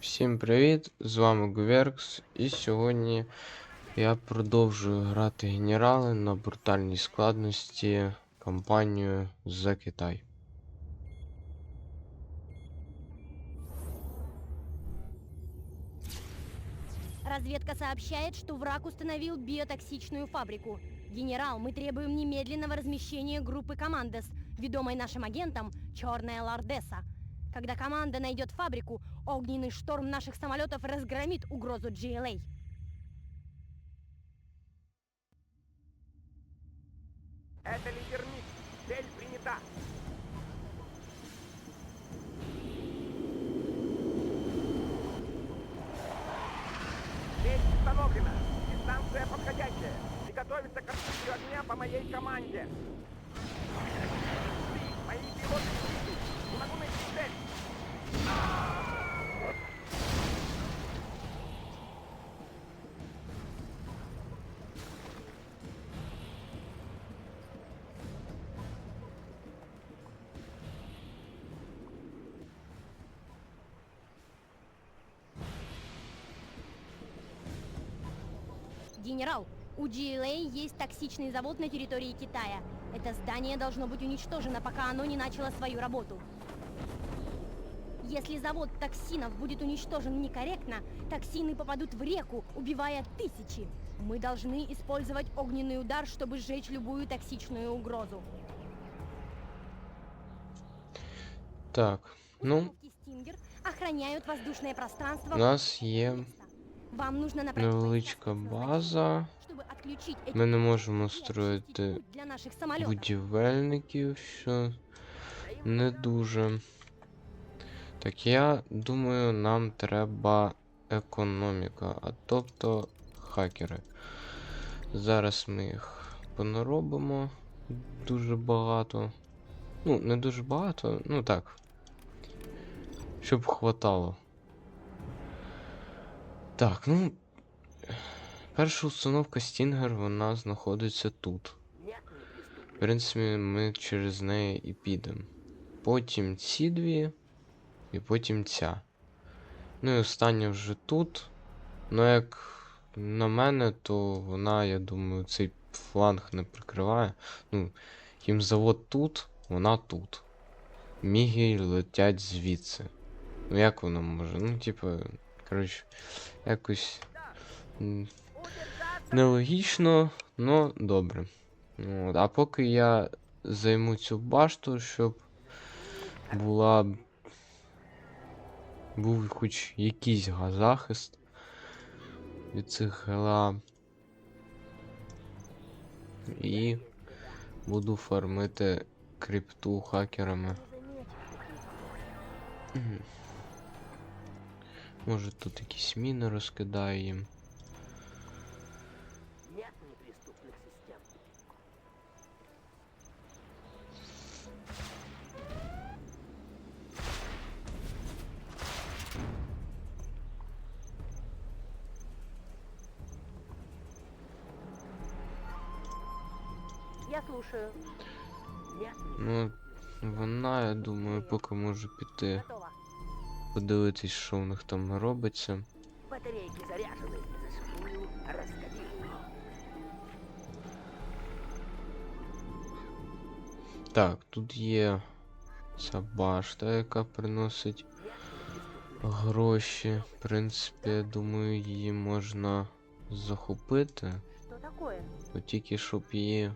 Всім привіт! З вами Гверкс, і сьогодні я продовжую грати генерали на брутальній складності кампанію за Китай. Разведка сообщает, что враг установил биотоксичную фабрику. Генерал, мы требуем немедленного размещения группы Командес, ведомой нашим агентом Черная Лордеса. Когда команда найдет фабрику, огненный шторм наших самолетов разгромит угрозу GLA. Это лидер МИГ. Цель принята. Цель установлена. Дистанция подходящая. Приготовиться к открытию огня по моей команде. Генерал, у GLA есть токсичный завод на территории Китая. Это здание должно быть уничтожено, пока оно не начало свою работу. Если завод токсинов будет уничтожен некорректно, токсины попадут в реку, убивая тысячи. Мы должны использовать огненный удар, чтобы сжечь любую токсичную угрозу. Так, ну, Стингер охраняют воздушное пространство. у нас є Вам нужно направить невеличка база. Ми не можемо строїти будівельників, що не дуже. Так, я думаю, нам треба економіка, а тобто хакери. Зараз ми їх понаробимо дуже багато. Ну, не дуже багато, ну так. Щоб хватало. Так, ну. Перша установка Стінгер, вона знаходиться тут. В принципі, ми через неї і підемо. Потім ці дві, і потім ця. Ну і остання вже тут. Ну, як на мене, то вона, я думаю, цей фланг не прикриває. Ну, їм завод тут, вона тут. Міги летять звідси. Ну як воно може? Ну, типу, коротше, якось. Нелогічно, но добре. От, а поки я займу цю башту, щоб була. Був хоч якийсь га- захист від цих гела. І буду фармити крипту хакерами. Мгм. Може тут якісь міни розкидаю їм. Нет неприступных систем. Я слушаю. Нет Ну, вона, я думаю, поки може піти Готово. Подивитись, що в них там робиться. Батарейки заряжены. Зашифрую, раскодирую. Так, тут є ця башта, яка приносить гроші. В принципі, я думаю, її можна захопити. От тільки щоб її.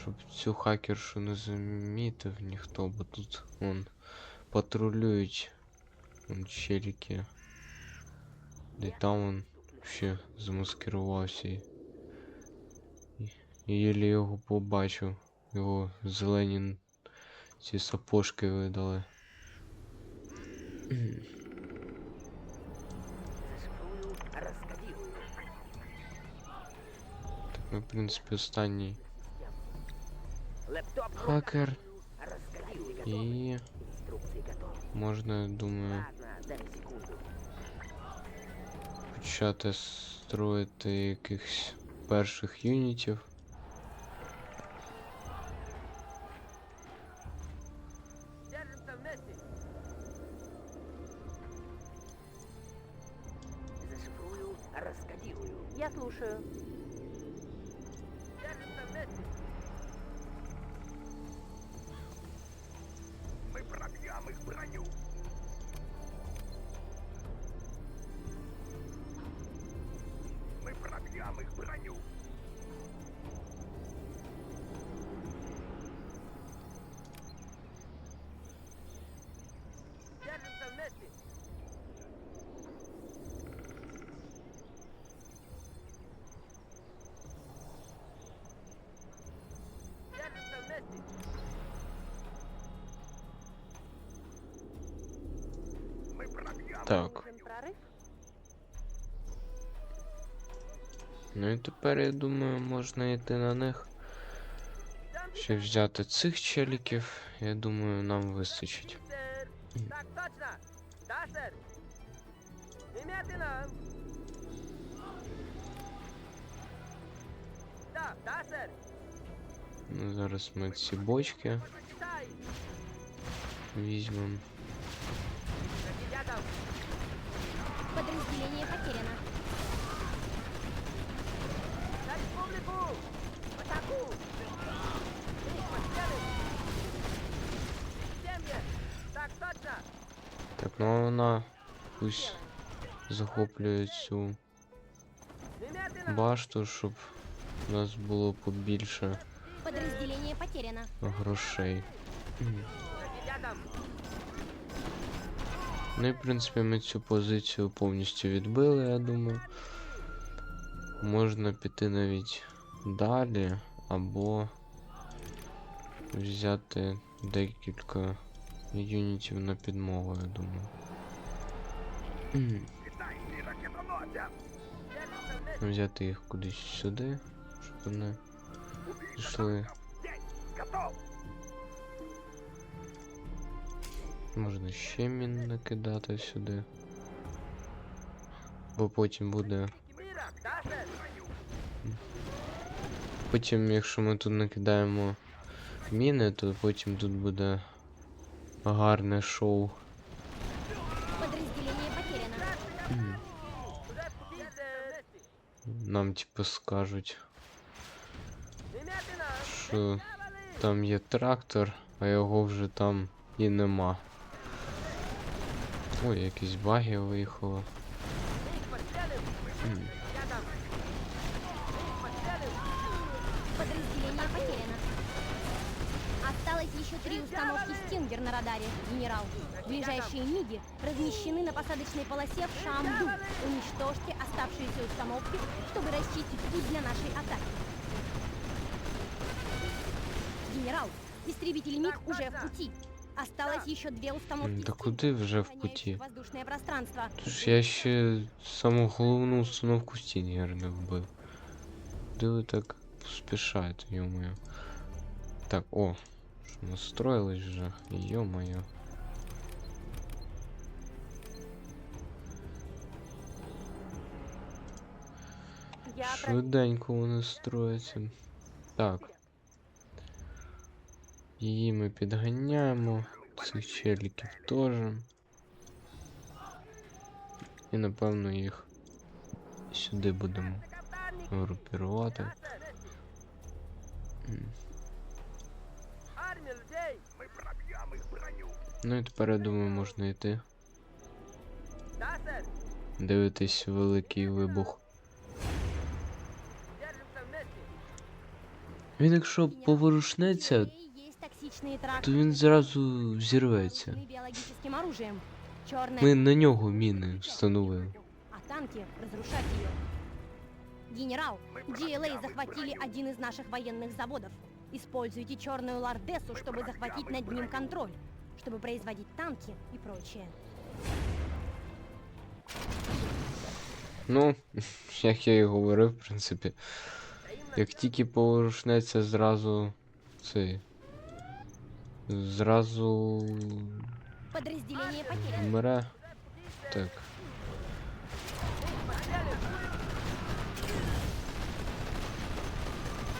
Щоб цю хакершу не замітив ніхто, бо тут вон патрулюють челіки. Де там он ще замаскирувався. Єлі його побачив. Його зелені ці сапожки видали. Так, ми, в принципі, останній хакер. І. Можно думаю. Почати строїти якихось перших юнітів. Я слушаю. Пробьем их Так. Нужен прорыв? Ну і тепер, я думаю, можна йти на них. Ще взяти цих челіків, я думаю, нам вистачить. Сэр. Так точно. Да, сэр. Немедленно. Да, да, сэр. Ну, зараз ми ці бочки Тай. візьмемо. Подразделение потеряно. На республику. В атаку. Так точно. Так, ну вона пусть захоплює цю Немедленно. башту, щоб у нас було побільше Подразделение потеряно. грошей. Ну і в принципі ми цю позицію повністю відбили, я думаю. Можна піти навіть далі, або взяти декілька юнітів на підмогу, я думаю. Взяти їх кудись сюди, щоб вони пішли. Можна ще мін накидати сюди. Бо потім буде. Потім, якщо ми тут накидаємо міни, то потім тут буде гарне шоу. Нам типу скажуть, що там є трактор, а його вже там і нема. Ой, якісь баги виїхало. Потеряно. Осталось еще три установки «Стингер» на радаре, генерал. Ближайшие МИГи размещены на посадочной полосе в Шамду. Уничтожьте оставшиеся установки, чтобы расчистить путь для нашей атаки. Генерал, истребитель МиГ уже в пути. Осталось еще две установки М, Та «Стингер», куди вже в охраняющие путі? воздушное пространство. Тож я ще саму головну установку Стінгер не вбив. Куди ви так поспішаєте, йо-моє. Так, о, що настроїлись вже, йо-моє. Я Швиденько вони строяться. Так. Її ми підганяємо. Цих челіків теж. І напевно їх сюди будемо групірувати. Да, сэр. М. Армия людей. Мы пробьем их броню. Ну і тепер я думаю, можна йти. Да, сэр. Дивитись великий вибух. Держимся вместе. Він якщо Генерал, поворушнеться, то тракторы, він зразу взірветься. вооружены биологическим оружием. Черная Ми на нього міни встановили. а танки разрушать ее. Генерал, GLA захватили один из наших военных заводов. Используйте черную лордесу, чтобы захватить над ним контроль, чтобы производить танки и прочее. Ну, як я і говорив, в принципі, Стоим на як тільки поворушнеться зразу цей. Зразу Подразделение потеряно. вмре. Так. подстрелим.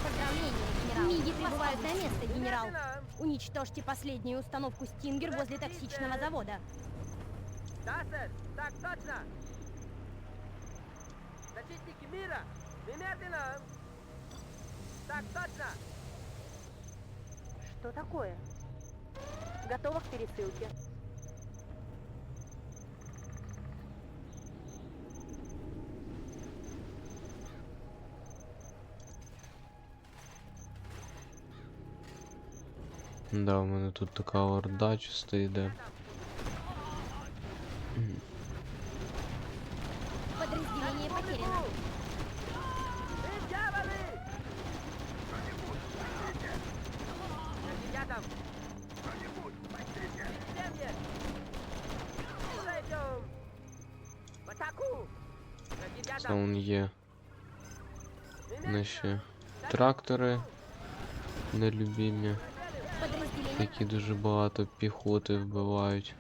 Поздравления, генерал. Миги прибывают на место, генерал. Уничтожьте последнюю установку «Стингер» возле токсичного завода. Да, сэр. Так точно. Защитники мира! Немедленно! Так точно! Что такое? Готова к пересылке. Да, у мене тут така орда чисто йде. Трактори нелюбімі, які дуже багато піхоти вбивають.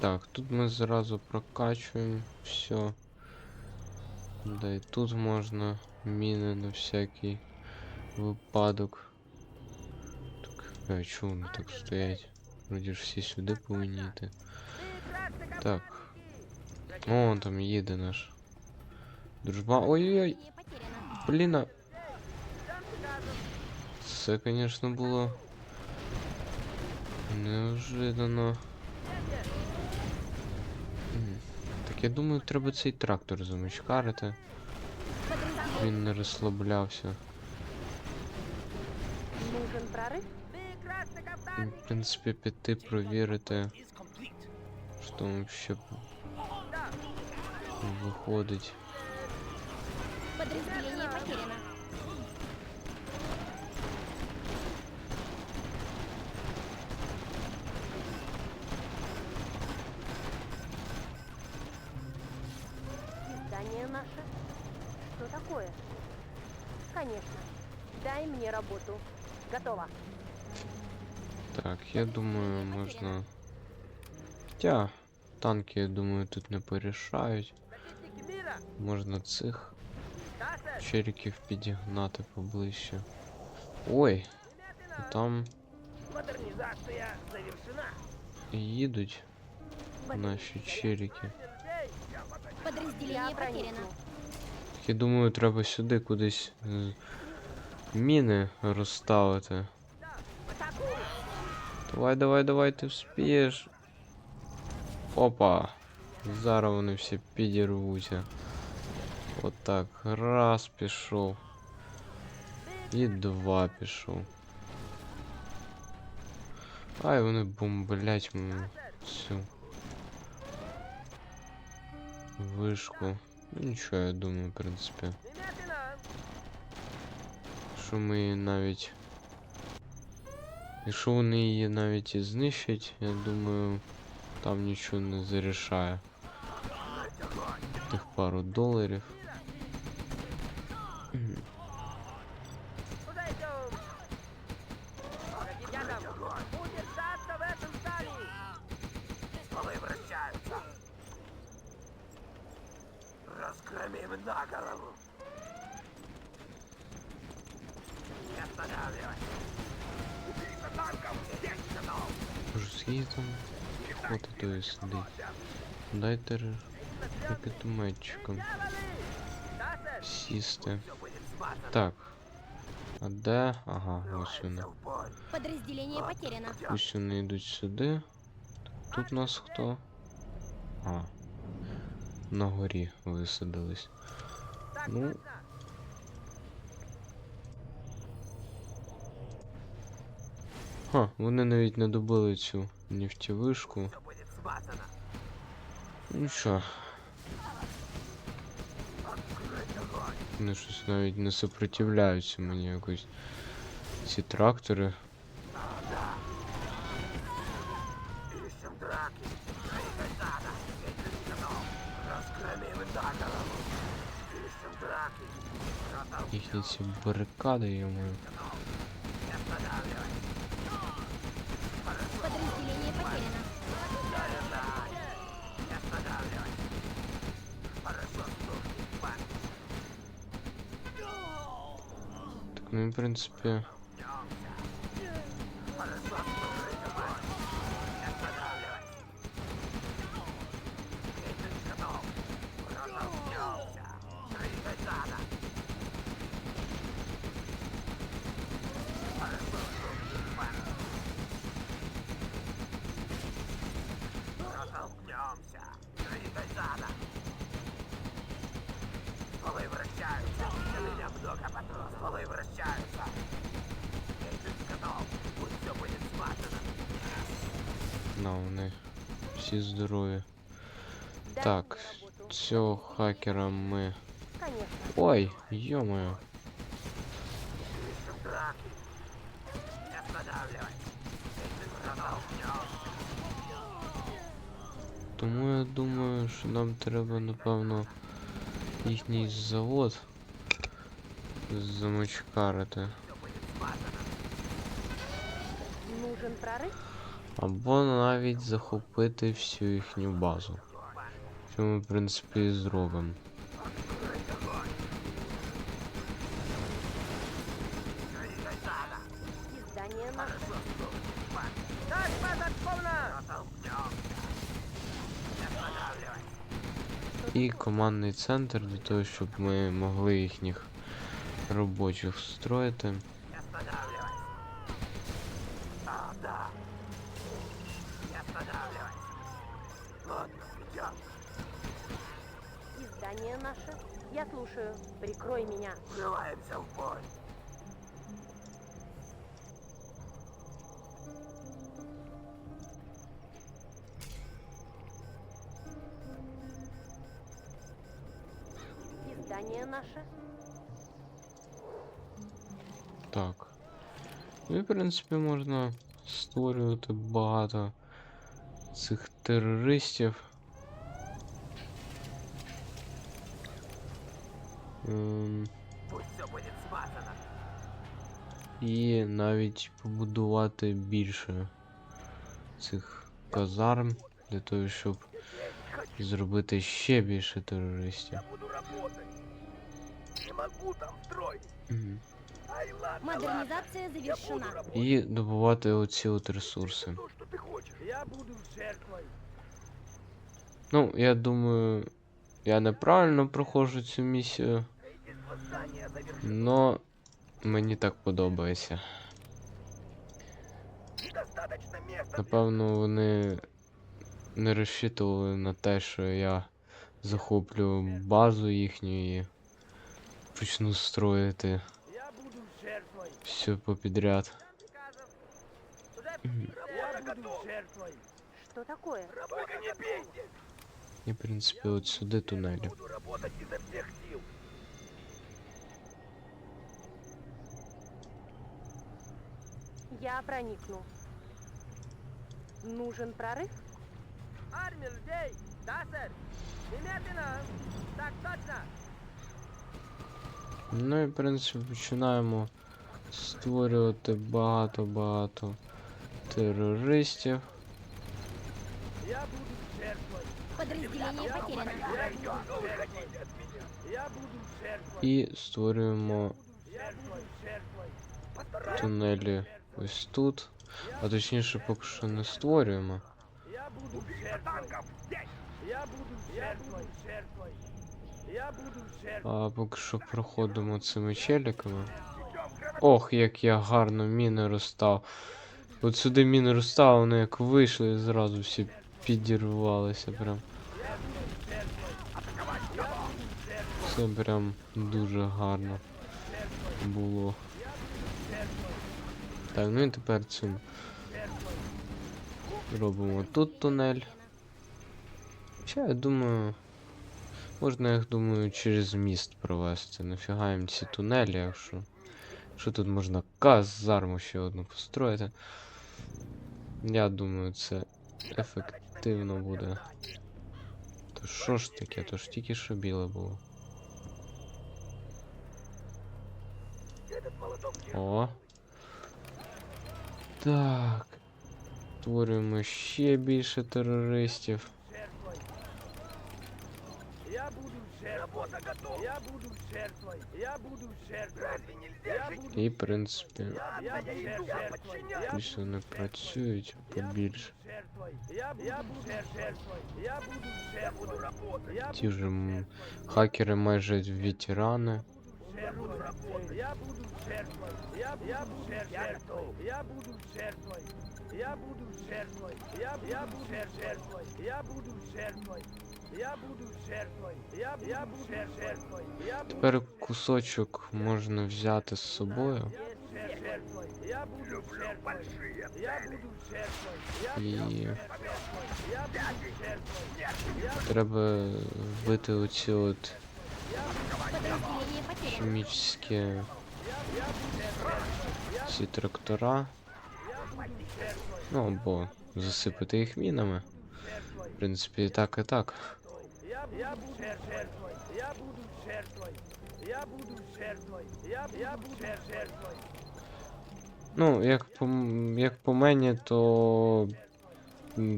Так, тут ми зразу прокачуємо все. Да і тут можна міни на всякий випадок. Так, а чого вони так стоять? Вроді ж всі сюди повинні йти. Так. О, там їде наш. Дружба. Ой-ой-ой, блін. а Це, звісно, було неожиданно. Так я думаю, треба цей трактор замочкарити. Він не розслаблявся. нужен! В принципі, піти провірити, що там ще виходить. Подразделение потеряно. Издание наше? Что такое? Конечно. Дай мне работу. Готово. Так, я думаю, можна. Хоча танки, я думаю, тут не порішають. Мира! Можна цих! черіків підігнати поближче. Ой, Немедленно! там Модернизация завершена! їдуть наші черіки. Людей! Подразделение потеряно. Так я думаю, треба сюди кудись е, міни розставити. В атаку! Давай, давай, давай, ти вспієш. Опа. Зараз вони всі підірвуться. Отак. Раз пішов. І два пішов. Ай, вони бомблять мою цю вишку. Ну, Нічого, я думаю, в принципі. Немедленно! Що ми її навіть. Якщо вони її навіть і знищать, я думаю, там нічого не зарішає. Тих пару доларів. Куда идем? Ракетятам! Удержаться в этом зале! Вращаются! Разгромим на голову! Не останавливайся! Убийца танков! Есть канал! Уже съездил. Вот это если. Сісти. Так. А де? Ага, ось вони. Подразделение потеряно. Ось вони йдуть сюди. Тут нас хто? А. На горі висадились. Ну! Ха, вони навіть не добили цю смазано! Ну що. Вони щось навіть не сопротивляються мені якось. Ці трактори. Ищем драки! Кайзада! Ветер готов! Принципі. На, вони всі здорові. Да, Так, на работу. цього хакера ми. Конечно. Ой, йо-моє. Тому я думаю, що нам треба, напевно, їхній завод замочкарити. Нужен прорыв? Або навіть захопити всю їхню базу. Що ми, в принципі, і зробимо. І командний центр для того, щоб ми могли їхніх робочих встроїти. Издание наше. Я слушаю. Прикрой меня. Врываемся в бой. Издание наше. Так. Ну і, в принципі, можна створювати багато цих терористів. І навіть побудувати більше цих казарм для того, щоб зробити ще більше терористів. Я буду работать. Не могу там строить. Мгм. Ай, ладно, ладно. Модернизация Я буду завершена. работать. І добувати оці от ресурси. То, что ты хочешь. Я буду жертвой. Ну, я думаю, я неправильно проходжу цю місію, Эти восстания завершены. но мені так подобається. Напевно, вони не розчитували на те, що я захоплю базу їхню і почну строїти Я все попідряд. Я. Что такое? Только не бейте. І, в принципі, от сюди тунелі. Буду работать изо всех сил. Я проникну. Нужен прорыв? Армия людей. Да, сэр. Немедленно. Так точно. Ну і, в принципі, починаємо створювати багато-багато терористів. Я буду жертвой. Подразделение потеряно. Я иду. Что вы хотите от меня? Я буду жертвой. І створюємо Я буду жертвой. Постараюсь. тунелі Ось тут. А точніше, поки що не створюємо. Я буду жертвой. Я буду жертвой. Я буду жертвой. А поки що проходимо цими челіками. Ох, як я гарно міни розстав. От сюди міни розстав, вони як вийшли, і зразу всі підірвалися прям. Це прям дуже гарно було. Так, ну і тепер цим робимо тут тунель. Ще, я думаю, можна, я думаю, через міст провести. Нафіга їм ці тунелі, якщо. Що тут можна казарму ще одну построїти. Я думаю, це ефективно буде. То що ж таке? То ж тільки що біле було. О. Так. Створюємо ще більше терористів. жертвой. Я буду жертвой. Работа готова. Я буду жертвой. Я буду жертвой. Разве нельзя я буду, І, в принципі, я буду жертвой. Я більше не працюють побільше. жертвой. Я, я буду жертвой. Я буду жертвой. Я буду работать. Я Ті ж м, хакери майже ветерани. Я буду работать. Я буду жертвой. Я, я буду жертвой. Я буду жертвой. Я буду жертвой. Я, я буду жертвой. Я буду жертвой. Я буду жертвой. Я, я буду жертвой. Я буду Тепер кусочок можна взяти з собою. жертвой. жертвой. Я буду жертвой. Я буду жертвой. Я І буду жертвой. Я буду жертвой. треба вбити оці от Хімічні ці трактора. Ну або засипати їх мінами. В принципі, і так, і так. Ну, як по, як по мені, то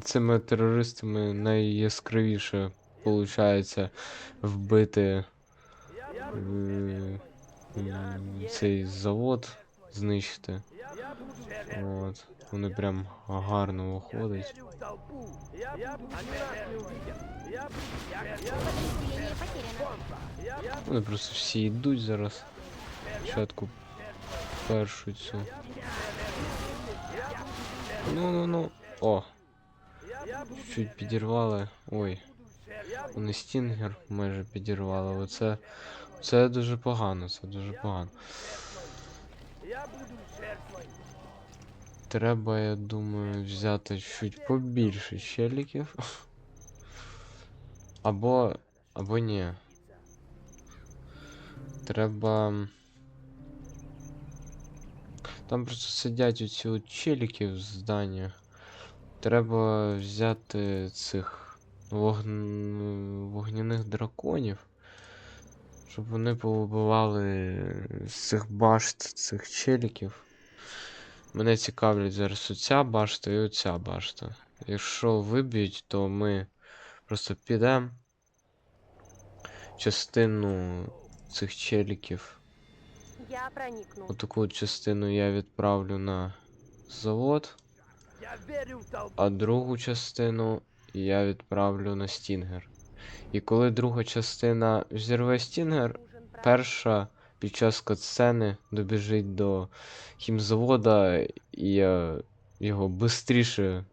цими терористами найяскравіше виходить вбити цей завод, знищити. От. Вони прям гарно виходять. Вони просто всі йдуть зараз. Спочатку першу цю. Ну ну ну. О, чуть підірвали. Ой, вони стінгер майже підірвали. Оце. Це дуже погано, це дуже погано. Я буду жертвой. Треба, я думаю, взяти чуть побільше челіків. Або. або ні. Треба. Там просто сидять оці от челіки в зданнях. Треба взяти цих вогн... вогняних драконів. Щоб вони повибивали з цих башт цих челіків. Мене цікавлять зараз оця башта і оця башта. Якщо виб'ють, то ми просто підемо. Частину цих челіків. Я проникну. Отаку частину я відправлю на завод, а другу частину я відправлю на стінгер. І коли друга частина взірве стінгер, перша під час катсцени добіжить до хімзавода, і його швидше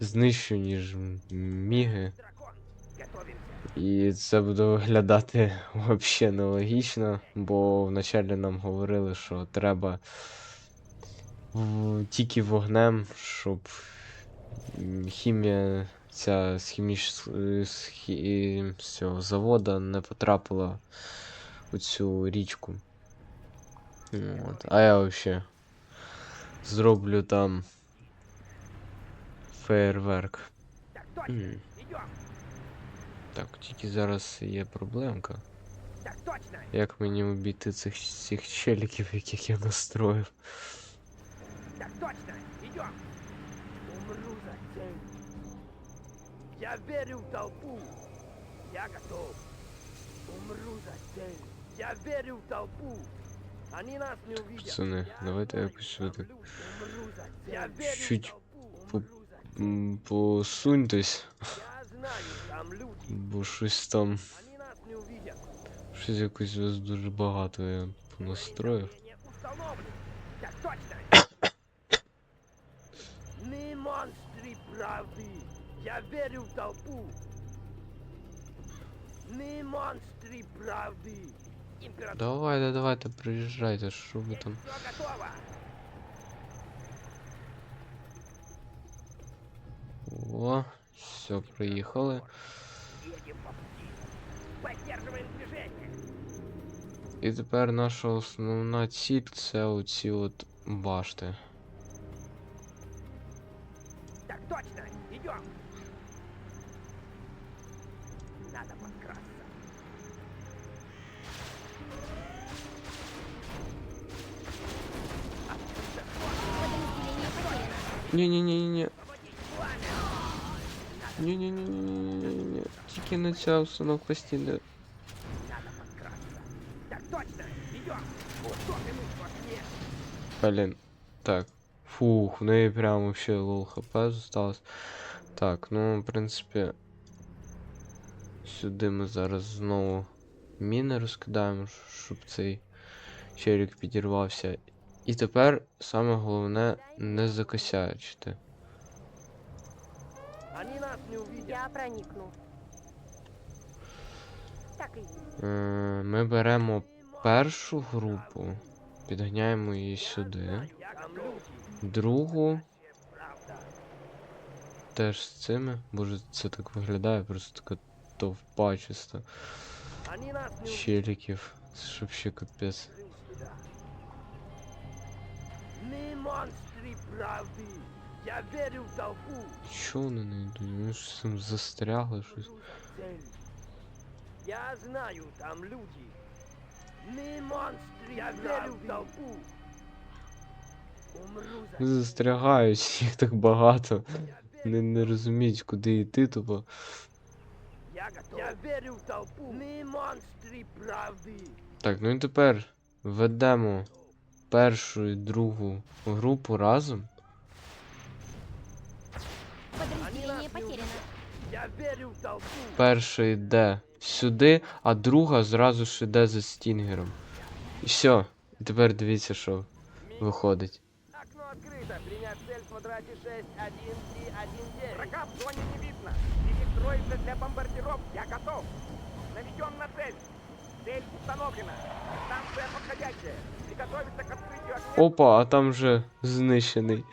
знищу, ніж міги. І це буде виглядати взагалі нелогічно, бо вначалі нам говорили, що треба тільки вогнем, щоб хімія ця з, хіміч... з, хі- завода не потрапила у цю річку. От. А я взагалі зроблю там фейерверк. Точно. Так, тільки зараз є проблемка. Як мені обійти цих всіх челіків, яких я настроїв? Так точно. Идем. Умру за цель. Я верю в толпу. Я готов. Умру за цель. Я верю в толпу. Они нас не увидят. Пацани, Я давайте знаю, якось там сюди. люди. Умру за цель. Я верю Чуть-чуть в толпу. по- Умру за цель. М, Посуньтесь, Я знаю, там люди. бо щось там. Они нас не увидят. Щось якось вас дуже багато я понастроїв. Управление установлено. Так точно. Мы монстры правды. Я верю в толпу. Мы монстры правды. Император. Давайте, давайте, приїжджайте, що ви там. Все готово. О, все, приїхали. Едем по пути. Поддерживаем движение. І тепер наша основна ціль це оці от башти. Так точно. Идем. Потеряно. Ні-ні-ні-ні. Проводить пламя. Ні-ні-ні-ні-ні-ні. Тільки не ця установка стіни. Надо подкрасться. Так точно. Идем. Утопим их в огне. Блін. Так. Фух, в неї прям вообще лол хп зосталось. Так, ну, в принципі. Сюди ми зараз знову міни розкидаємо, щоб цей челік підірвався. І тепер саме головне не закосячити. Я проникну. Так есть. Е, Ми беремо першу групу. Підганяємо її сюди. Другу теж з цими. Боже, це так виглядає, просто така товпа чисто. Челіків. Це вообще капець. Мы монстры правды. Я верю в толпу. Чого вони не йдуть? Вони ж там застрягли щось. Иду за цель. Я знаю, там люди. Мы монстры. Я верю в толпу. Умру за Вони застрягають, їх так багато. Не, не розуміють, куди йти, тупо. Я готов. Я верю в толпу. Мы монстры правды. Так, ну і тепер ведемо першу і другу групу разом. Перша йде сюди, а друга зразу ж йде за стінгером. І все. І тепер дивіться, що виходить. Окно открыто. Принять цель в квадрате 6, 1, 3, 1, 9. Врага в зоне не видно. Их строится для бомбардировки. Я готов. Наведен на цель. Цель установлена. Станция подходящая. Опа, а там вже знищений.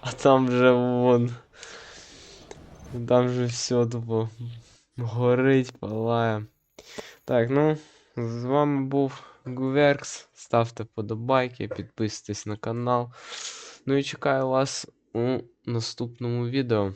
А там вже вон. Там же все тупо горить, палає. Так, ну, з вами був Гуверкс. Ставте подобайки, підписуйтесь на канал. Ну і чекаю вас у наступному відео.